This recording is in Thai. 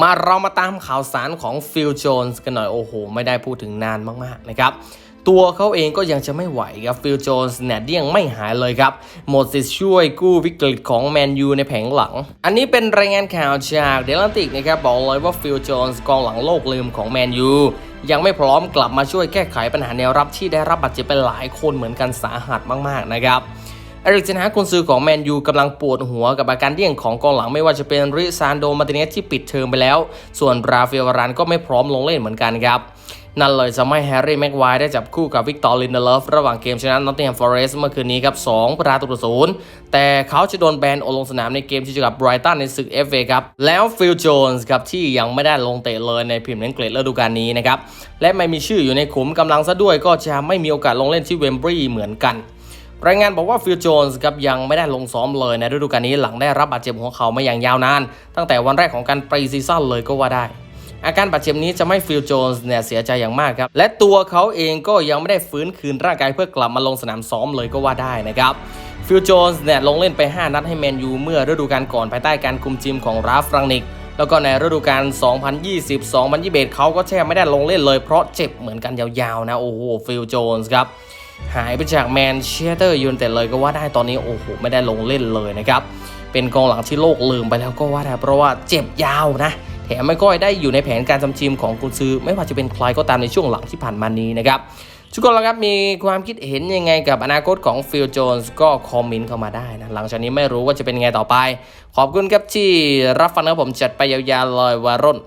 มาเรามาตามข่าวสารของฟิลโจนส์กันหน่อย โอ้โห ไม่ได้พูดถึงนานมากๆนะครับ ตัวเขาเองก็ยังจะไม่ไหวครับฟิลโจนส์เนี่ยยังไม่หายเลยครับ หมดสิทธิ์ช่วยกู้วิกฤตของแมนยูในแผงหลัง อันนี้เป็นรายงานข่าวจากเดลันติกนะครับ บอกเลยว่าฟิลโจนส์กองหลังโลกลืมของแมนยูยังไม่พร้อมกลับมาช่วยแก้ไขปัญหาแนวรับที่ได้รับบาดเจ็บไปหลายคนเหมือนกันสาหัสมากๆนะครับ เอริกเจนฮากุนซือของแมนยูกำลังปวดหัวกับอาการเดี่ยงของกองหลังไม่ว่าจะเป็นริซานโดมาติเนสที่ปิดเทอมไปแล้ว ส่วนราฟาเอลวารานก็ไม่พร้อมลงเล่นเหมือนกันครับนั่นเลยจะไม่แฮร์รี่แม็กไวร์ได้จับคู่กับวิกตอร์ลินเดเลฟระหว่างเกมชนะนอตติงแฮมฟอเรสต์เมื่อคืนนี้ครับ 2 ประตูต่อศูนย์แต่เขาจะโดนแบนออกลงสนามในเกมที่เจอกับไบรตันในศึก FA ครับ แล้วฟิลโจนส์ครับ ที่ยังไม่ได้ลงเตะเลยในพรีเมียร์ลีกเกรดฤดูกาลนี้นะครับ และไม่มีชื่ออยู่ในขุมกำลังซะด้วยก็จะไม่มีโอกาสลงเล่นที่เวมบรีย์เหมือนกัน รายงานบอกว่าฟิลโจนส์ครับยังไม่ได้ลงซ้อมเลยในฤดูกาลนี้หลังได้รับบาดเจ็บหัวเข่ามาอย่างยาวนาน ตั้งแต่วันแรกของการปรีซีซั่นเลยก็ว่าได้ อาการบาดเจ็บนี้จะไม่ฟิลโจนส์เนี่ยเสียใจอย่างมากครับ และตัวเขาเองก็ยังไม่ได้ฟื้นคืนร่างกายเพื่อกลับมาลงสนามซ้อมเลยก็ว่าได้นะครับฟิลโจนส์เนี่ยลงเล่นไป 5 นัดให้แมนยูเมื่อฤดูกาลก่อนภายใต้การคุมทีมของราฟรังนิกแล้วก็ในฤดูกาล 2020-2021 เขาก็แทบไม่ได้ลงเล่นเลยเพราะเจ็บเหมือนกันยาวๆนะ โอ้โห ฟิลโจนส์ครับ หายไปจากแมนเชสเตอร์ยูไนเต็ดเลยก็ว่าได้ตอนนี้โอ้โหไม่ได้ลงเล่นเลยนะครับ เป็นกองหลังที่โลกลืมไปแล้วก็ว่าได้เพราะว่าเจ็บยาวนะ แถมไม่ก้อยได้อยู่ในแผนการทำทีมของกุนซือ ไม่ว่าจะเป็นใครก็ตามในช่วงหลังที่ผ่านมานี้นะครับทุกคนละครับมีความคิดเห็นยังไงกับอนาคตของฟิลโจนส์ก็คอมเมนต์เข้ามาได้นะหลังจากนี้ไม่รู้ว่าจะเป็นยังไงต่อไป ขอบคุณครับที่รับฟังนะครับผมจัดไปยาวๆเลยวารอน